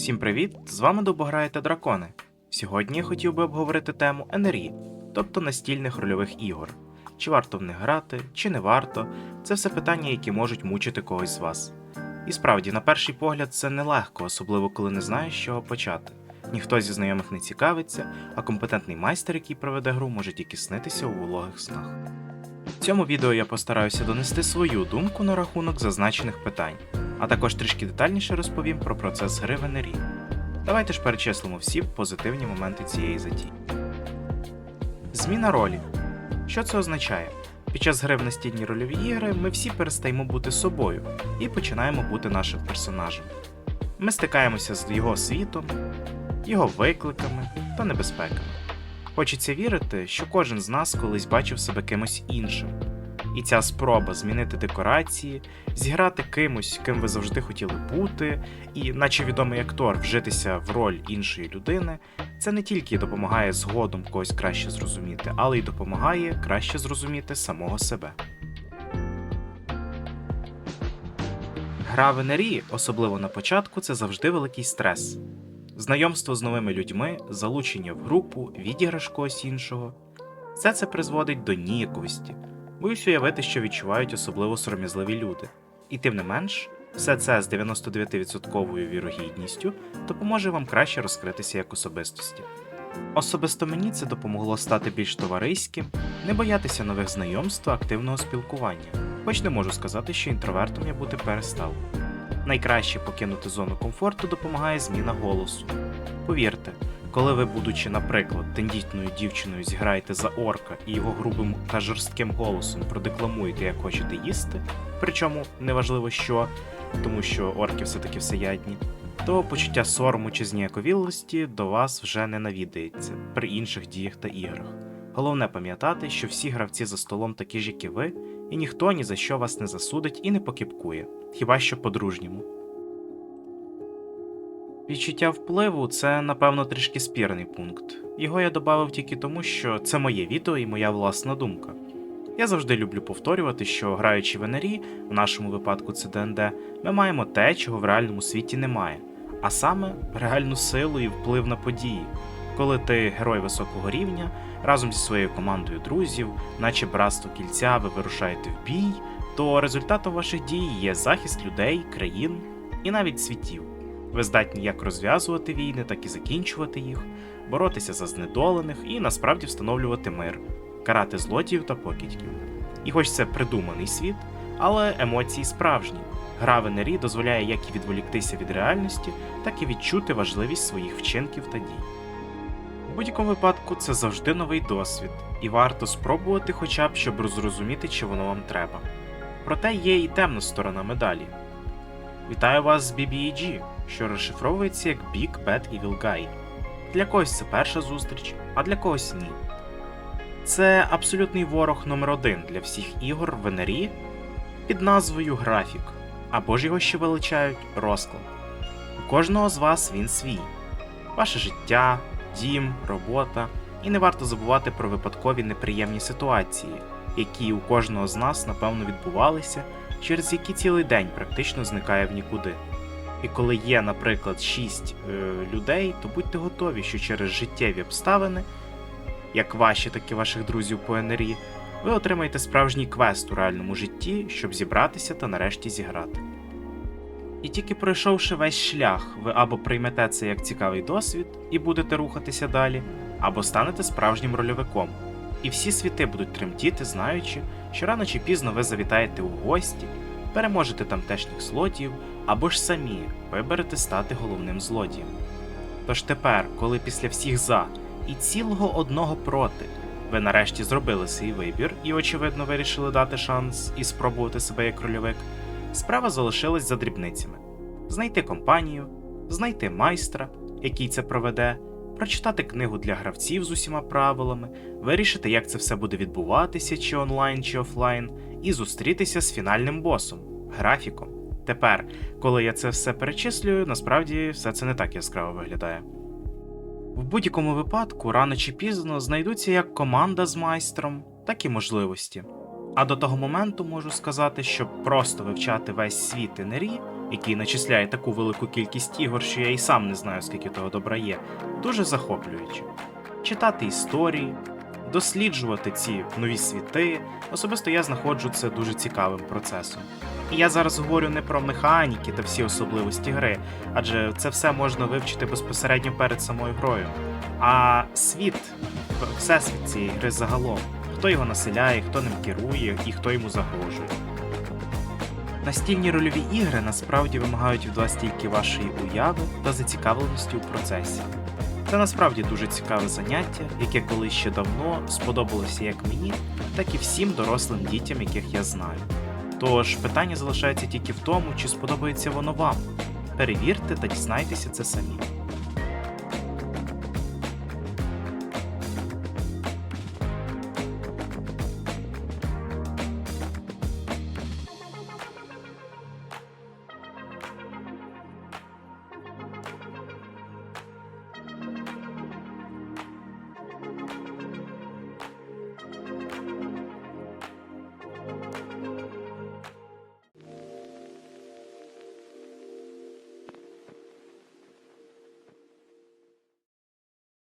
Всім привіт! З вами Добограєте Дракони. Сьогодні я хотів би обговорити тему НРІ, тобто настільних рольових ігор. Чи варто в них грати, чи не варто це все питання, які можуть мучити когось з вас. І справді, на перший погляд, це нелегко, особливо коли не знаєш, з чого почати. Ніхто зі знайомих не цікавиться, а компетентний майстер, який проведе гру, може тільки снитися у вологих снах. В цьому відео я постараюся донести свою думку на рахунок зазначених питань, а також трішки детальніше розповім про процес гри в НРІ. Давайте ж перечислимо всі позитивні моменти цієї затії. Зміна ролі. Що це означає? Під час гри в настільні рольові ігри ми всі перестаємо бути собою і починаємо бути нашим персонажем. Ми стикаємося з його світом, його викликами та небезпеками. Хочеться вірити, що кожен з нас колись бачив себе кимось іншим. І ця спроба змінити декорації, зіграти кимось, ким ви завжди хотіли бути, і, наче відомий актор, вжитися в роль іншої людини, це не тільки допомагає згодом когось краще зрозуміти, але й допомагає краще зрозуміти самого себе. Гра в НРІ, особливо на початку, це завжди великий стрес. Знайомство з новими людьми, залучення в групу, відіграш когось іншого. Все це призводить до ніяковості. Боюсь уявити, що відчувають особливо сором'язливі люди. І тим не менш, все це з 99% вірогідністю допоможе вам краще розкритися як особистості. Особисто мені це допомогло стати більш товариським, не боятися нових знайомств та активного спілкування, хоч не можу сказати, що інтровертом я бути перестав. Найкраще покинути зону комфорту допомагає зміна голосу. Повірте, коли ви, будучи, наприклад, тендітною дівчиною, зіграєте за орка і його грубим та жорстким голосом продекламуєте, як хочете їсти, причому неважливо що, тому що орки все-таки всеядні, то почуття сорому чи зніяковілості до вас вже не навідається при інших діях та іграх. Головне пам'ятати, що всі гравці за столом такі ж, як і ви, і ніхто ні за що вас не засудить і не покіпкує, хіба що по-дружньому. Відчуття впливу це, напевно, трішки спірний пункт. Його я додав тільки тому, що це моє відео і моя власна думка. Я завжди люблю повторювати, що граючи в НРІ, в нашому випадку це ДНД, ми маємо те, чого в реальному світі немає, а саме реальну силу і вплив на події. Коли ти герой високого рівня, разом зі своєю командою друзів, наче братство кільця, ви вирушаєте в бій, то результатом ваших дій є захист людей, країн і навіть світів. Ви здатні як розв'язувати війни, так і закінчувати їх, боротися за знедолених і насправді встановлювати мир, карати злодіїв та покидьків. І хоч це придуманий світ, але емоції справжні. Гра в НРІ дозволяє як і відволіктися від реальності, так і відчути важливість своїх вчинків та дій. У будь-якому випадку це завжди новий досвід, і варто спробувати хоча б, щоб зрозуміти, чи воно вам треба. Проте є і темна сторона медалі. Вітаю вас з BBAG, що розшифровується як Big Bad Evil Guy. Для когось це перша зустріч, а для когось ні. Це абсолютний ворог номер один для всіх ігор в НРІ під назвою Графік, або ж його ще величають розклад. У кожного з вас він свій, ваше життя, дім, робота, і не варто забувати про випадкові неприємні ситуації, які у кожного з нас напевно відбувалися через які цілий день практично зникає в нікуди. І коли є, наприклад, 6 е, людей, то будьте готові, що через життєві обставини, як ваші, так і ваших друзів по НРІ, ви отримаєте справжній квест у реальному житті, щоб зібратися та нарешті зіграти. І тільки пройшовши весь шлях, ви або приймете це як цікавий досвід і будете рухатися далі, або станете справжнім рольовиком. І всі світи будуть тремтіти, знаючи, що рано чи пізно ви завітаєте у гості, переможете тамтешніх злодіїв або ж самі виберете стати головним злодієм. Тож тепер, коли після всіх за і цілого одного проти, ви нарешті зробили свій вибір і, очевидно, вирішили дати шанс і спробувати себе як рольовик, справа залишилась за дрібницями: знайти компанію, знайти майстра, який це проведе, прочитати книгу для гравців з усіма правилами, вирішити, як це все буде відбуватися, чи онлайн, чи офлайн, і зустрітися з фінальним босом графіком. Тепер, коли я це все перечислюю, насправді все це не так яскраво виглядає. В будь-якому випадку, рано чи пізно знайдуться як команда з майстром, так і можливості. А до того моменту можу сказати, що просто вивчати весь світ НРІ який начисляє таку велику кількість ігор, що я і сам не знаю, скільки того добра є, дуже захоплююче. Читати історії, досліджувати ці нові світи, особисто я знаходжу це дуже цікавим процесом. І я зараз говорю не про механіки та всі особливості гри, адже це все можна вивчити безпосередньо перед самою грою. А світ, всесвіт цієї гри загалом, хто його населяє, хто ним керує і хто йому загрожує. Настільні рольові ігри насправді вимагають від вас тільки вашої уяви та зацікавленості у процесі. Це насправді дуже цікаве заняття, яке колись ще давно сподобалося як мені, так і всім дорослим дітям, яких я знаю. Тож питання залишається тільки в тому, чи сподобається воно вам. Перевірте та дізнайтеся це самі.